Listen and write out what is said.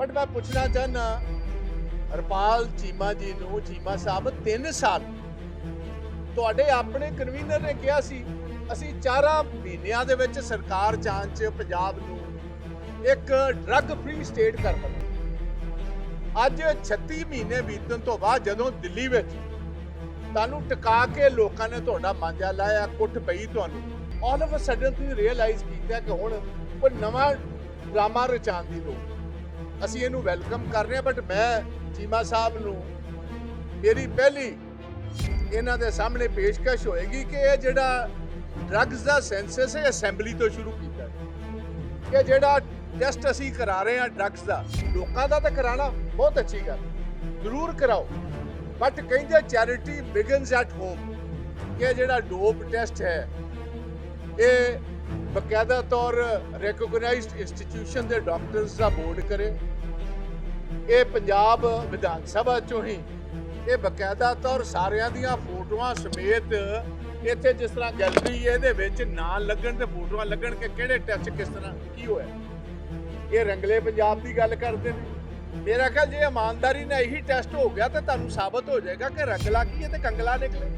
But ਮੈਂ ਪੁੱਛਣਾ ਚਾਹਨਾ ਹਰਪਾਲ ਚੀਮਾ ਜੀ ਨੂੰ, ਚੀਮਾ ਸਾਹਿਬ 3 ਸਾਲ। ਤੁਹਾਡੇ ਆਪਣੇ ਕਨਵੀਨਰ ਨੇ ਕਿਹਾ ਸੀ, ਅਸੀਂ ਚਾਰਾਂ ਮਹੀਨਿਆਂ ਦੇ ਵਿੱਚ ਸਰਕਾਰ ਚਾਂਚ ਚ ਪੰਜਾਬ ਨੂੰ ਇੱਕ ਡਰੱਗ ਫ੍ਰੀ ਸਟੇਟ ਕਰ ਦੇਣਾ ਅੱਜ 36 ਮਹੀਨੇ ਬੀਤਣ ਤੋਂ ਬਾਅਦ ਜਦੋਂ ਦਿੱਲੀ ਵਿੱਚ ਤੁਹਾਨੂੰ ਟਿਕਾ ਕੇ ਲੋਕਾਂ ਨੇ ਤੁਹਾਡਾ ਮਾਂਜਾ ਲਾਇਆ, ਕੁੱਟ ਪਈ ਤੁਹਾਨੂੰ ਆਲ ਆਫ ਅ ਸਡਨ ਤੁਸੀਂ ਰਿਅਲਾਈਜ਼ ਕੀਤਾ ਕਿ ਹੁਣ ਕੋਈ ਨਵਾਂ ਡਰਾਮਾ ਰਚਾਉਣ ਦੀ ਲੋੜ ਅਸੀਂ ਇਹਨੂੰ ਵੈਲਕਮ ਕਰ ਰਹੇ ਹਾਂ ਬਟ ਮੈਂ ਚੀਮਾ ਸਾਹਿਬ ਨੂੰ ਮੇਰੀ ਪਹਿਲੀ ਇਹਨਾਂ ਦੇ ਸਾਹਮਣੇ ਪੇਸ਼ਕਸ਼ ਹੋਏਗੀ ਕਿ ਇਹ ਜਿਹੜਾ ਡਰੱਗਸ ਦਾ ਸੈਂਸਸ ਹੈ ਅਸੈਂਬਲੀ ਤੋਂ ਸ਼ੁਰੂ ਕੀਤਾ ਹੈ। ਇਹ ਜਿਹੜਾ ਟੈਸਟ ਅਸੀਂ ਕਰਾ ਰਹੇ ਹਾਂ ਡਰੱਗਸ ਦਾ, ਲੋਕਾਂ ਦਾ ਤਾਂ ਕਰਾਣਾ ਬਹੁਤ ਅੱਛੀ ਗੱਲ ਜ਼ਰੂਰ ਕਰਾਓ ਬਟ ਕਹਿੰਦੇ ਚੈਰਿਟੀ ਬਿਗਨਸ ਐਟ ਹੋਮ ਕਿ ਇਹ ਜਿਹੜਾ ਡੋਪ ਟੈਸਟ ਹੈ ਇਹ ਬਕਾਇਦਾ ਤੌਰ ਰੈਕੋਗਨਾਈਜ਼ਡ ਇੰਸਟੀਟਿਊਸ਼ਨ ਦੇ ਡਾਕਟਰਸ ਦਾ ਬੋਰਡ ਕਰੇ। ਇਹ ਪੰਜਾਬ ਵਿਧਾਨ ਸਭਾ ਚੋਂ ਹੀ ਇਹ ਬਕਾਇਦਾ ਤੌਰ ਸਾਰਿਆਂ ਦੀਆਂ ਫੋਟੋਆਂ ਸਮੇਤ ਇੱਥੇ ਜਿਸ ਤਰ੍ਹਾਂ ਗੈਲਰੀ ਇਹਦੇ ਵਿੱਚ ਨਾਂ ਲੱਗਣ ਤੇ ਫੋਟੋਆਂ ਲੱਗਣ ਕਿ ਕਿਹੜੇ ਟੈਸਟ ਕਿਸ ਤਰ੍ਹਾਂ, ਕੀ ਹੋਇਆ? ਇਹ ਰੰਗਲੇ ਪੰਜਾਬ ਦੀ ਗੱਲ ਕਰਦੇ ਨੇ। ਮੇਰਾ ਖਿਆਲ ਜੇ ਇਮਾਨਦਾਰੀ ਨਾਲ ਇਹੀ ਟੈਸਟ ਹੋ ਗਿਆ ਤਾਂ ਤੁਹਾਨੂੰ ਸਾਬਤ ਹੋ ਜਾਏਗਾ ਕਿ ਰੰਗਲਾ ਕੀ ਹੈ ਤੇ ਕੰਗਲਾ ਨਿਕਲੇ।